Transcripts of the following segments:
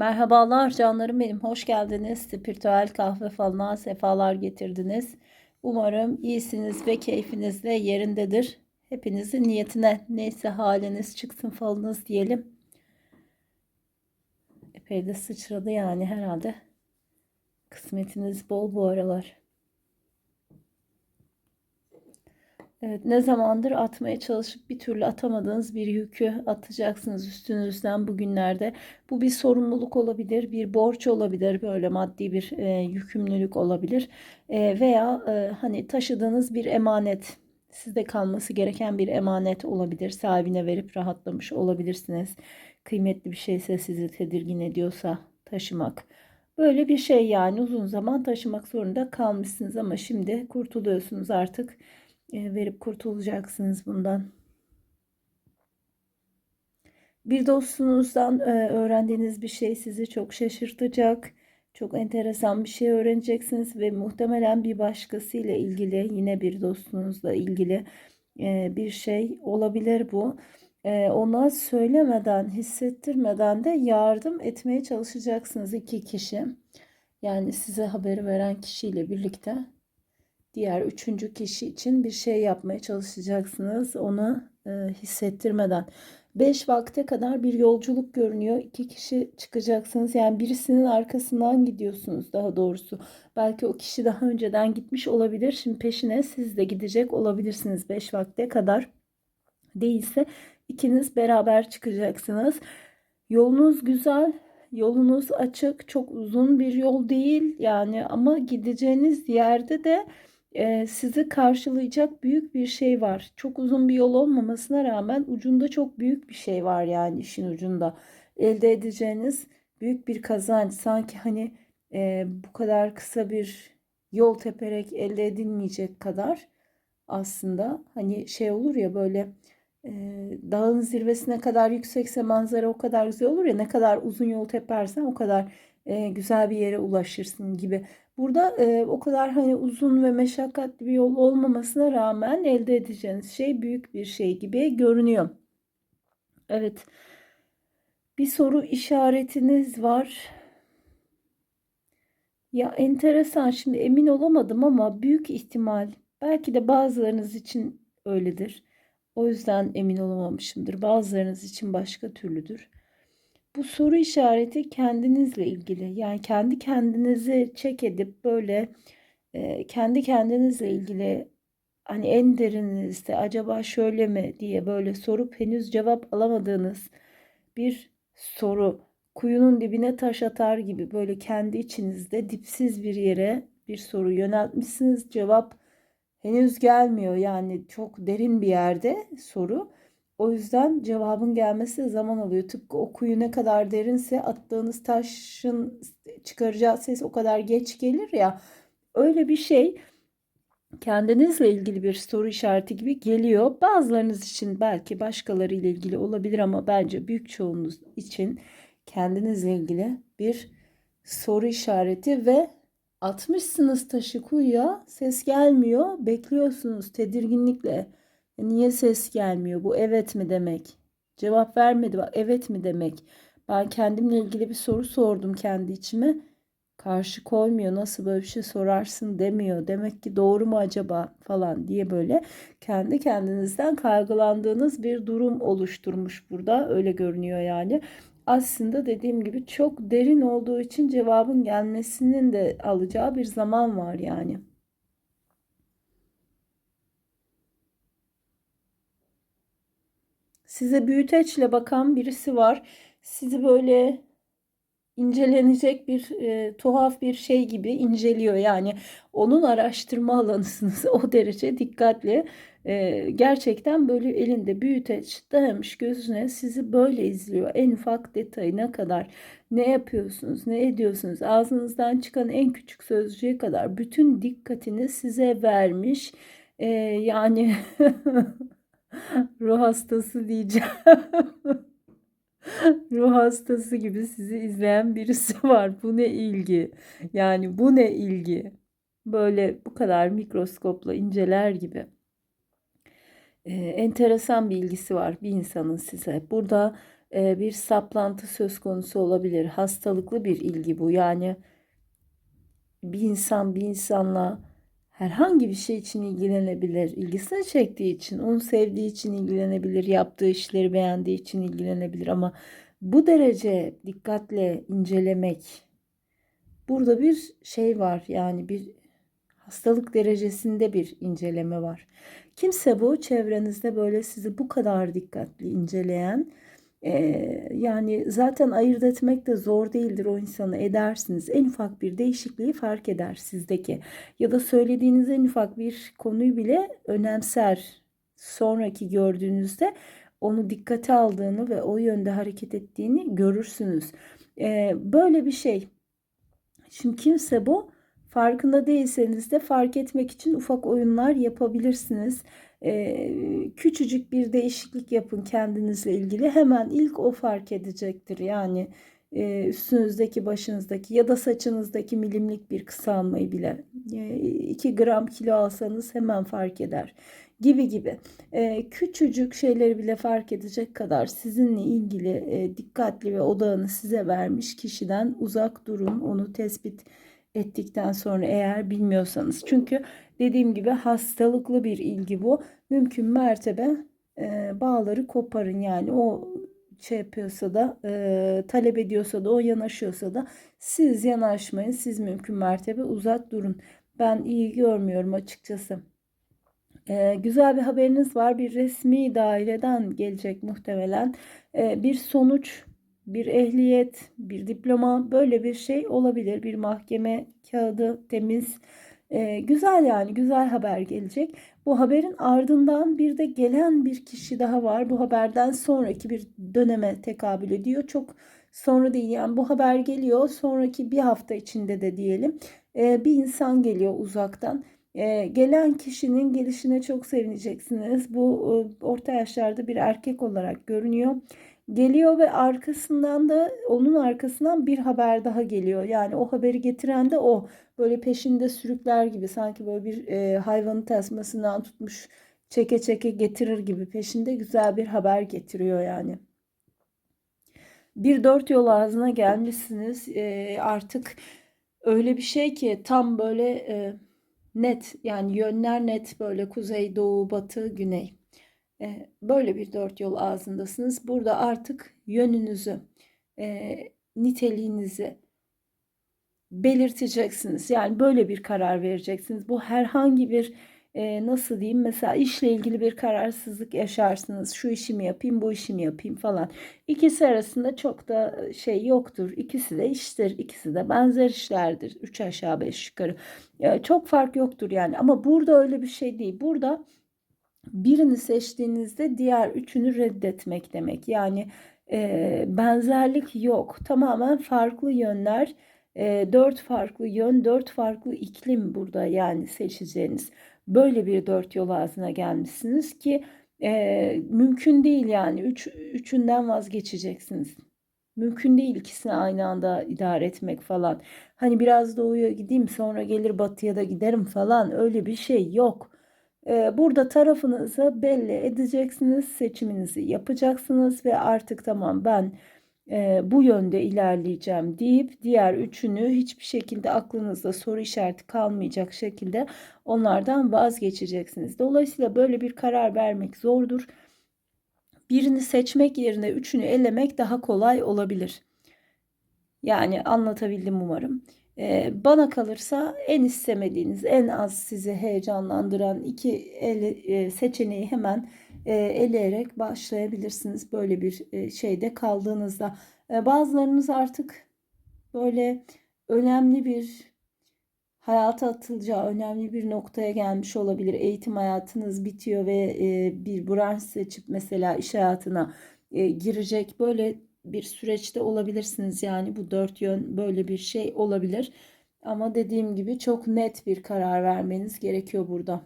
Merhabalar canlarım benim. Hoş geldiniz. Spiritüel kahve falına sefalar getirdiniz. Umarım iyisiniz ve keyfiniz de yerindedir. Hepinizin niyetine neyse haliniz çıksın falınız diyelim. Epey de sıçradı yani herhalde. Kısmetiniz bol bu aralar. Evet, ne zamandır atmaya çalışıp bir türlü atamadığınız bir yükü atacaksınız üstünüzden bugünlerde. Bu bir sorumluluk olabilir, bir borç olabilir, böyle maddi bir e, yükümlülük olabilir E, veya e, hani taşıdığınız bir emanet, sizde kalması gereken bir emanet olabilir. Sahibine verip rahatlamış olabilirsiniz. Kıymetli bir şeyse sizi tedirgin ediyorsa taşımak. Böyle bir şey yani uzun zaman taşımak zorunda kalmışsınız ama şimdi kurtuluyorsunuz artık verip kurtulacaksınız bundan. Bir dostunuzdan e, öğrendiğiniz bir şey sizi çok şaşırtacak. Çok enteresan bir şey öğreneceksiniz ve muhtemelen bir başkasıyla ilgili yine bir dostunuzla ilgili e, bir şey olabilir bu. Ona söylemeden, hissettirmeden de yardım etmeye çalışacaksınız iki kişi. Yani size haberi veren kişiyle birlikte diğer üçüncü kişi için bir şey yapmaya çalışacaksınız onu e, hissettirmeden. Beş vakte kadar bir yolculuk görünüyor. İki kişi çıkacaksınız. Yani birisinin arkasından gidiyorsunuz daha doğrusu. Belki o kişi daha önceden gitmiş olabilir. Şimdi peşine siz de gidecek olabilirsiniz beş vakte kadar. Değilse ikiniz beraber çıkacaksınız. Yolunuz güzel. Yolunuz açık. Çok uzun bir yol değil yani ama gideceğiniz yerde de sizi karşılayacak büyük bir şey var. Çok uzun bir yol olmamasına rağmen ucunda çok büyük bir şey var yani işin ucunda. Elde edeceğiniz büyük bir kazanç. Sanki hani e, bu kadar kısa bir yol teperek elde edilmeyecek kadar aslında hani şey olur ya böyle e, dağın zirvesine kadar yüksekse manzara o kadar güzel olur ya ne kadar uzun yol tepersen o kadar e, güzel bir yere ulaşırsın gibi. Burada e, o kadar hani uzun ve meşakkatli bir yol olmamasına rağmen elde edeceğiniz şey büyük bir şey gibi görünüyor. Evet. Bir soru işaretiniz var. Ya enteresan şimdi emin olamadım ama büyük ihtimal belki de bazılarınız için öyledir. O yüzden emin olamamışımdır. Bazılarınız için başka türlüdür. Bu soru işareti kendinizle ilgili. Yani kendi kendinizi çek edip böyle e, kendi kendinizle ilgili hani en derininizde acaba şöyle mi diye böyle sorup henüz cevap alamadığınız bir soru. Kuyunun dibine taş atar gibi böyle kendi içinizde dipsiz bir yere bir soru yöneltmişsiniz. Cevap henüz gelmiyor. Yani çok derin bir yerde soru o yüzden cevabın gelmesi zaman alıyor. Tıpkı o kuyu ne kadar derinse attığınız taşın çıkaracağı ses o kadar geç gelir ya. Öyle bir şey kendinizle ilgili bir soru işareti gibi geliyor. Bazılarınız için belki başkaları ile ilgili olabilir ama bence büyük çoğunuz için kendinizle ilgili bir soru işareti ve atmışsınız taşı kuyuya ses gelmiyor bekliyorsunuz tedirginlikle niye ses gelmiyor? Bu evet mi demek? Cevap vermedi. Bak evet mi demek? Ben kendimle ilgili bir soru sordum kendi içime. Karşı koymuyor. Nasıl böyle bir şey sorarsın demiyor. Demek ki doğru mu acaba falan diye böyle kendi kendinizden kaygılandığınız bir durum oluşturmuş burada. Öyle görünüyor yani. Aslında dediğim gibi çok derin olduğu için cevabın gelmesinin de alacağı bir zaman var yani. Size büyüteçle bakan birisi var. Sizi böyle incelenecek bir e, tuhaf bir şey gibi inceliyor. Yani onun araştırma alanısınız o derece dikkatli. E, gerçekten böyle elinde büyüteç dayamış gözüne sizi böyle izliyor. En ufak detayına kadar ne yapıyorsunuz, ne ediyorsunuz, ağzınızdan çıkan en küçük sözcüğe kadar bütün dikkatini size vermiş. E, yani Ruh hastası diyeceğim. Ruh hastası gibi sizi izleyen birisi var. Bu ne ilgi? Yani bu ne ilgi? Böyle bu kadar mikroskopla inceler gibi. Ee, enteresan bir ilgisi var bir insanın size. Burada e, bir saplantı söz konusu olabilir. Hastalıklı bir ilgi bu. Yani bir insan bir insanla herhangi bir şey için ilgilenebilir. İlgisini çektiği için, onu sevdiği için ilgilenebilir. Yaptığı işleri beğendiği için ilgilenebilir. Ama bu derece dikkatle incelemek, burada bir şey var. Yani bir hastalık derecesinde bir inceleme var. Kimse bu çevrenizde böyle sizi bu kadar dikkatli inceleyen, ee, yani zaten ayırt etmek de zor değildir o insanı edersiniz. En ufak bir değişikliği fark eder sizdeki. Ya da söylediğiniz en ufak bir konuyu bile önemser. Sonraki gördüğünüzde onu dikkate aldığını ve o yönde hareket ettiğini görürsünüz. Ee, böyle bir şey. Şimdi kimse bu farkında değilseniz de fark etmek için ufak oyunlar yapabilirsiniz. Küçücük bir değişiklik yapın kendinizle ilgili. Hemen ilk o fark edecektir. Yani üstünüzdeki, başınızdaki ya da saçınızdaki milimlik bir kısalmayı bile. 2 e, gram kilo alsanız hemen fark eder gibi gibi. Küçücük şeyleri bile fark edecek kadar sizinle ilgili dikkatli ve odağını size vermiş kişiden uzak durun. Onu tespit ettikten sonra eğer bilmiyorsanız. Çünkü dediğim gibi hastalıklı bir ilgi bu. Mümkün mertebe e, bağları koparın yani o şey yapıyorsa da e, talep ediyorsa da o yanaşıyorsa da siz yanaşmayın. Siz mümkün mertebe uzak durun. Ben iyi görmüyorum açıkçası. E, güzel bir haberiniz var. Bir resmi daireden gelecek muhtemelen. E, bir sonuç bir ehliyet, bir diploma böyle bir şey olabilir. Bir mahkeme kağıdı temiz. Ee, güzel yani güzel haber gelecek. Bu haberin ardından bir de gelen bir kişi daha var. Bu haberden sonraki bir döneme tekabül ediyor. Çok sonra değil yani bu haber geliyor sonraki bir hafta içinde de diyelim ee, bir insan geliyor uzaktan. Gelen kişinin gelişine çok sevineceksiniz. Bu orta yaşlarda bir erkek olarak görünüyor geliyor ve arkasından da onun arkasından bir haber daha geliyor. Yani o haberi getiren de o. Böyle peşinde sürükler gibi sanki böyle bir e, hayvanı tasmasından tutmuş çeke çeke getirir gibi peşinde güzel bir haber getiriyor yani. Bir dört yol ağzına gelmişsiniz. E, artık öyle bir şey ki tam böyle e, net yani yönler net böyle kuzey, doğu, batı, güney. E, böyle bir dört yol ağzındasınız. Burada artık yönünüzü, e, niteliğinizi belirteceksiniz. Yani böyle bir karar vereceksiniz. Bu herhangi bir e, nasıl diyeyim mesela işle ilgili bir kararsızlık yaşarsınız. Şu işimi yapayım, bu işimi yapayım falan. İkisi arasında çok da şey yoktur. İkisi de iştir, ikisi de benzer işlerdir. Üç aşağı beş yukarı. çok fark yoktur yani. Ama burada öyle bir şey değil. Burada birini seçtiğinizde diğer üçünü reddetmek demek. Yani e, benzerlik yok. Tamamen farklı yönler. E, dört farklı yön, dört farklı iklim burada yani seçeceğiniz. Böyle bir dört yol ağzına gelmişsiniz ki e, mümkün değil yani. Üç, üçünden vazgeçeceksiniz. Mümkün değil ikisini aynı anda idare etmek falan. Hani biraz doğuya gideyim sonra gelir batıya da giderim falan öyle bir şey yok. Ee, burada tarafınızı belli edeceksiniz, seçiminizi yapacaksınız ve artık tamam ben e, bu yönde ilerleyeceğim deyip diğer üçünü hiçbir şekilde aklınızda soru işareti kalmayacak şekilde onlardan vazgeçeceksiniz. Dolayısıyla böyle bir karar vermek zordur. Birini seçmek yerine üçünü elemek daha kolay olabilir. Yani anlatabildim umarım. Ee, bana kalırsa en istemediğiniz, en az sizi heyecanlandıran iki ele, e, seçeneği hemen eleyerek başlayabilirsiniz. Böyle bir e, şeyde kaldığınızda. Bazılarınız artık böyle önemli bir hayata atılacağı önemli bir noktaya gelmiş olabilir. Eğitim hayatınız bitiyor ve bir branş seçip mesela iş hayatına girecek böyle bir süreçte olabilirsiniz. Yani bu dört yön böyle bir şey olabilir. Ama dediğim gibi çok net bir karar vermeniz gerekiyor burada.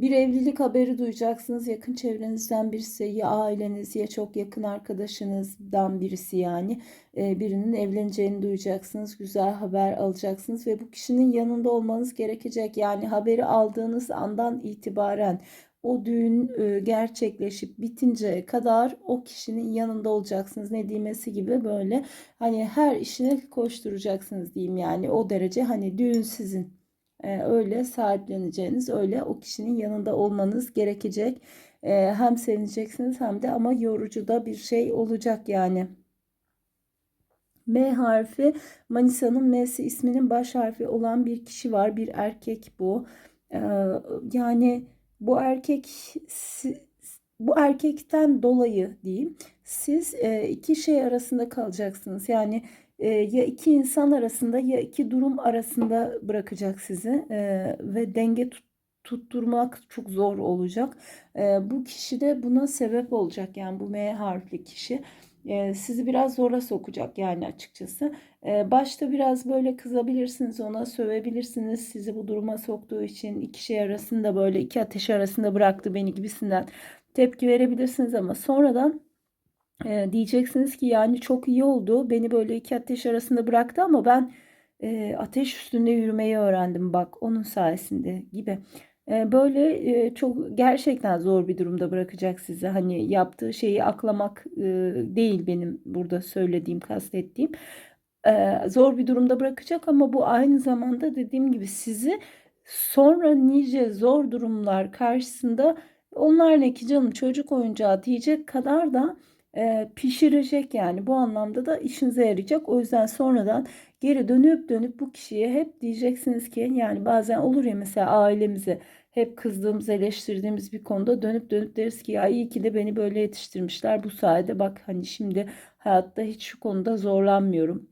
Bir evlilik haberi duyacaksınız. Yakın çevrenizden birisi ya aileniz ya çok yakın arkadaşınızdan birisi yani e, birinin evleneceğini duyacaksınız. Güzel haber alacaksınız ve bu kişinin yanında olmanız gerekecek. Yani haberi aldığınız andan itibaren o düğün e, gerçekleşip bitinceye kadar o kişinin yanında olacaksınız. Ne diyemesi gibi böyle hani her işine koşturacaksınız diyeyim yani o derece hani düğün sizin. E, öyle sahipleneceğiniz, öyle o kişinin yanında olmanız gerekecek. E, hem sevineceksiniz hem de ama yorucu da bir şey olacak yani. M harfi Manisa'nın M'si isminin baş harfi olan bir kişi var. Bir erkek bu. Ee, yani bu erkek bu erkekten dolayı diyeyim siz e, iki şey arasında kalacaksınız. Yani e, ya iki insan arasında ya iki durum arasında bırakacak sizi e, ve denge tut, tutturmak çok zor olacak. Bu kişi de buna sebep olacak. Yani bu M harfli kişi sizi biraz zora sokacak yani açıkçası. Başta biraz böyle kızabilirsiniz ona, sövebilirsiniz sizi bu duruma soktuğu için iki şey arasında böyle iki ateş arasında bıraktı beni gibisinden tepki verebilirsiniz ama sonradan diyeceksiniz ki yani çok iyi oldu beni böyle iki ateş arasında bıraktı ama ben ateş üstünde yürümeyi öğrendim bak onun sayesinde gibi. Böyle çok gerçekten zor bir durumda bırakacak sizi. Hani yaptığı şeyi aklamak değil benim burada söylediğim, kastettiğim. Zor bir durumda bırakacak ama bu aynı zamanda dediğim gibi sizi sonra nice zor durumlar karşısında onlar ne ki canım çocuk oyuncağı diyecek kadar da pişirecek yani bu anlamda da işinize yarayacak. O yüzden sonradan geri dönüp dönüp bu kişiye hep diyeceksiniz ki yani bazen olur ya mesela ailemize hep kızdığımız, eleştirdiğimiz bir konuda dönüp dönüp deriz ki ya iyi ki de beni böyle yetiştirmişler. Bu sayede bak hani şimdi hayatta hiç şu konuda zorlanmıyorum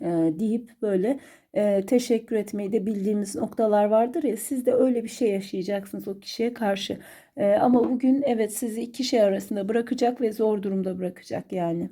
e, deyip böyle e, teşekkür etmeyi de bildiğimiz noktalar vardır ya siz de öyle bir şey yaşayacaksınız o kişiye karşı. E, ama bugün evet sizi iki şey arasında bırakacak ve zor durumda bırakacak yani.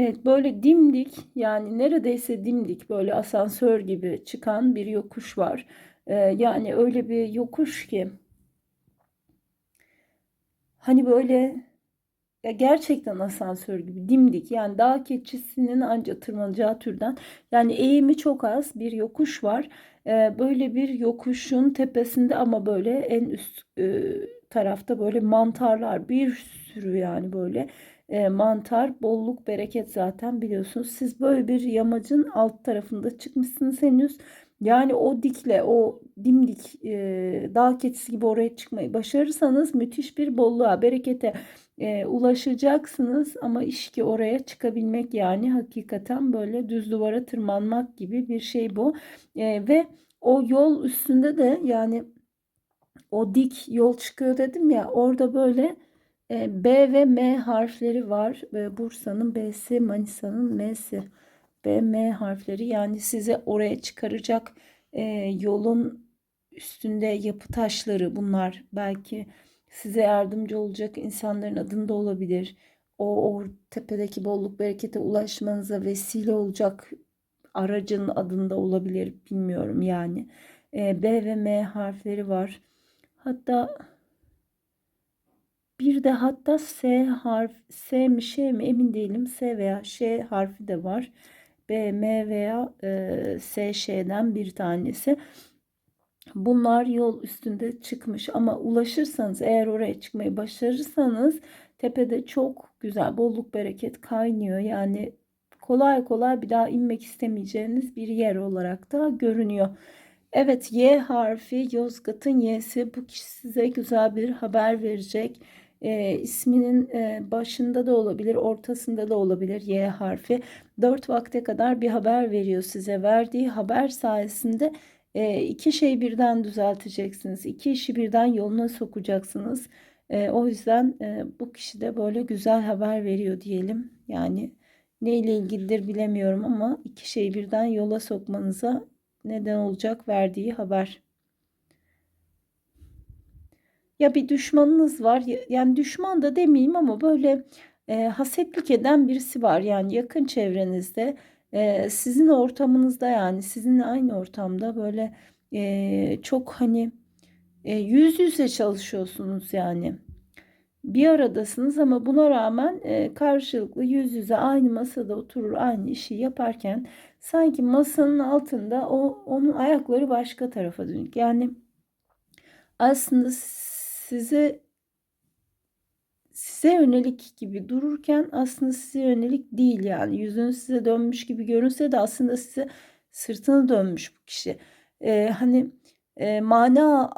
Evet böyle dimdik yani neredeyse dimdik böyle asansör gibi çıkan bir yokuş var. Ee, yani öyle bir yokuş ki hani böyle ya gerçekten asansör gibi dimdik yani dağ keçisinin anca tırmanacağı türden yani eğimi çok az bir yokuş var. Ee, böyle bir yokuşun tepesinde ama böyle en üst e, tarafta böyle mantarlar bir sürü yani böyle e, mantar, bolluk, bereket zaten biliyorsunuz. Siz böyle bir yamacın alt tarafında çıkmışsınız henüz. Yani o dikle, o dimdik e, dağ keçisi gibi oraya çıkmayı başarırsanız müthiş bir bolluğa, berekete e, ulaşacaksınız. Ama iş ki oraya çıkabilmek yani hakikaten böyle düz duvara tırmanmak gibi bir şey bu. E, ve o yol üstünde de yani o dik yol çıkıyor dedim ya orada böyle B ve M harfleri var. Bursa'nın B'si, Manisa'nın M'si. B, M harfleri yani size oraya çıkaracak e, yolun üstünde yapı taşları bunlar belki size yardımcı olacak insanların adında olabilir. O, o tepedeki bolluk berekete ulaşmanıza vesile olacak aracın adında olabilir bilmiyorum yani. E, B ve M harfleri var. Hatta bir de hatta S harf, S mi Ş mi emin değilim. S veya Ş harfi de var. B, M veya e, S, Ş'den bir tanesi. Bunlar yol üstünde çıkmış ama ulaşırsanız eğer oraya çıkmayı başarırsanız tepede çok güzel bolluk bereket kaynıyor. Yani kolay kolay bir daha inmek istemeyeceğiniz bir yer olarak da görünüyor. Evet Y harfi Yozgat'ın Y'si bu kişi size güzel bir haber verecek e, isminin e, başında da olabilir, ortasında da olabilir Y harfi. 4 vakte kadar bir haber veriyor size. Verdiği haber sayesinde e, iki şey birden düzelteceksiniz. iki işi birden yoluna sokacaksınız. E, o yüzden e, bu kişi de böyle güzel haber veriyor diyelim. Yani neyle ilgilidir bilemiyorum ama iki şeyi birden yola sokmanıza neden olacak verdiği haber. Ya bir düşmanınız var. Yani düşman da demeyeyim ama böyle e, hasetlik eden birisi var. Yani yakın çevrenizde Ee, sizin ortamınızda yani sizinle aynı ortamda böyle e, çok hani e, yüz yüze çalışıyorsunuz yani. Bir aradasınız ama buna rağmen e, karşılıklı yüz yüze aynı masada oturur aynı işi yaparken sanki masanın altında o onun ayakları başka tarafa dönük. Yani aslında size size yönelik gibi dururken aslında size yönelik değil yani yüzünü size dönmüş gibi görünse de aslında size sırtını dönmüş bu kişi. Ee, hani e, mana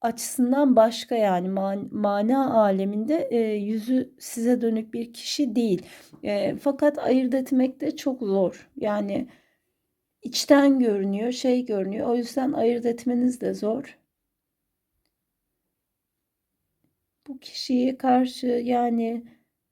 açısından başka yani man, mana aleminde e, yüzü size dönük bir kişi değil. E, fakat ayırt etmek de çok zor. Yani içten görünüyor, şey görünüyor. O yüzden ayırt etmeniz de zor. Bu kişiye karşı yani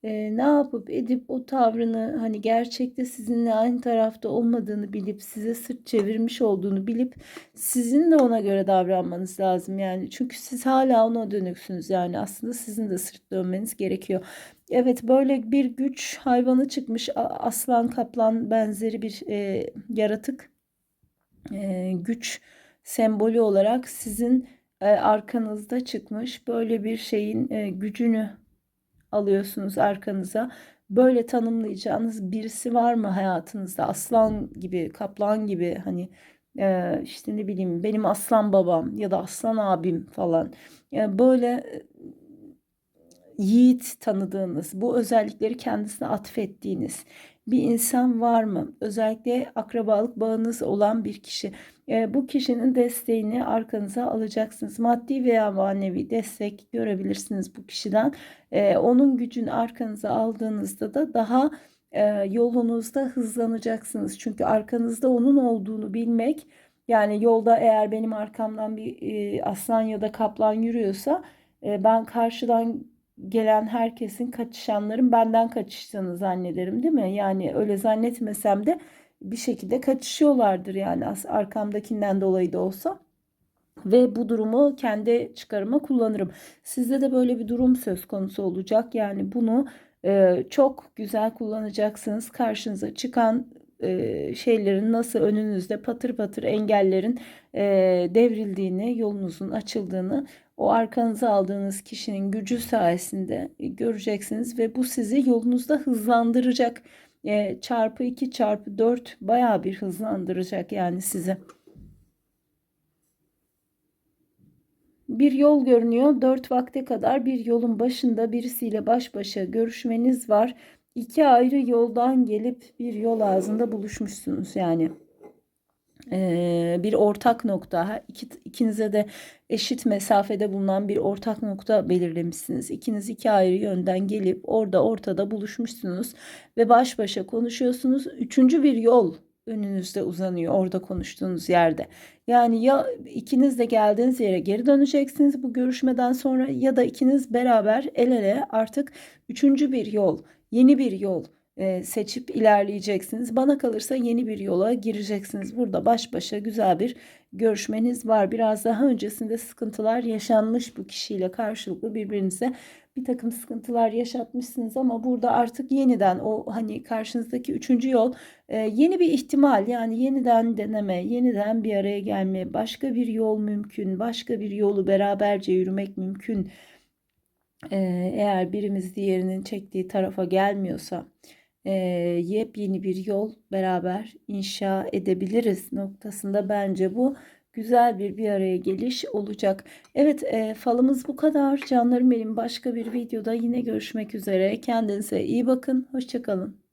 e, ne yapıp edip o tavrını hani gerçekte sizinle aynı tarafta olmadığını bilip size sırt çevirmiş olduğunu bilip sizin de ona göre davranmanız lazım yani çünkü siz hala ona dönüksünüz yani aslında sizin de sırt dönmeniz gerekiyor. Evet böyle bir güç hayvanı çıkmış aslan kaplan benzeri bir e, yaratık e, güç sembolü olarak sizin arkanızda çıkmış böyle bir şeyin e, gücünü alıyorsunuz arkanıza. Böyle tanımlayacağınız birisi var mı hayatınızda? Aslan gibi, kaplan gibi hani e, işte ne bileyim benim aslan babam ya da aslan abim falan. Böyle yiğit tanıdığınız, bu özellikleri kendisine atfettiğiniz bir insan var mı? Özellikle akrabalık bağınız olan bir kişi. E, bu kişinin desteğini arkanıza alacaksınız. Maddi veya manevi destek görebilirsiniz bu kişiden. E, onun gücünü arkanıza aldığınızda da daha e, yolunuzda hızlanacaksınız. Çünkü arkanızda onun olduğunu bilmek yani yolda eğer benim arkamdan bir e, aslan ya da kaplan yürüyorsa e, ben karşıdan gelen herkesin kaçışanların benden kaçıştığını zannederim değil mi? Yani öyle zannetmesem de bir şekilde kaçışıyorlardır yani arkamdakinden dolayı da olsa. Ve bu durumu kendi çıkarıma kullanırım. Sizde de böyle bir durum söz konusu olacak. Yani bunu e, çok güzel kullanacaksınız. Karşınıza çıkan e, şeylerin nasıl önünüzde patır patır engellerin e, devrildiğini, yolunuzun açıldığını o arkanıza aldığınız kişinin gücü sayesinde göreceksiniz ve bu sizi yolunuzda hızlandıracak. E, çarpı 2 çarpı 4 baya bir hızlandıracak yani sizi. Bir yol görünüyor. 4 vakte kadar bir yolun başında birisiyle baş başa görüşmeniz var. İki ayrı yoldan gelip bir yol ağzında buluşmuşsunuz yani bir ortak nokta iki, ikinize de eşit mesafede bulunan bir ortak nokta belirlemişsiniz. İkiniz iki ayrı yönden gelip orada ortada buluşmuşsunuz ve baş başa konuşuyorsunuz. Üçüncü bir yol önünüzde uzanıyor orada konuştuğunuz yerde. Yani ya ikiniz de geldiğiniz yere geri döneceksiniz bu görüşmeden sonra ya da ikiniz beraber el ele artık üçüncü bir yol, yeni bir yol seçip ilerleyeceksiniz. Bana kalırsa yeni bir yola gireceksiniz. Burada baş başa güzel bir görüşmeniz var. Biraz daha öncesinde sıkıntılar yaşanmış bu kişiyle karşılıklı birbirinize bir takım sıkıntılar yaşatmışsınız ama burada artık yeniden o hani karşınızdaki üçüncü yol yeni bir ihtimal yani yeniden deneme, yeniden bir araya gelme, başka bir yol mümkün, başka bir yolu beraberce yürümek mümkün. Eğer birimiz diğerinin çektiği tarafa gelmiyorsa e, yepyeni bir yol beraber inşa edebiliriz noktasında bence bu güzel bir bir araya geliş olacak. Evet e, falımız bu kadar. Canlarım benim başka bir videoda yine görüşmek üzere. Kendinize iyi bakın. Hoşçakalın.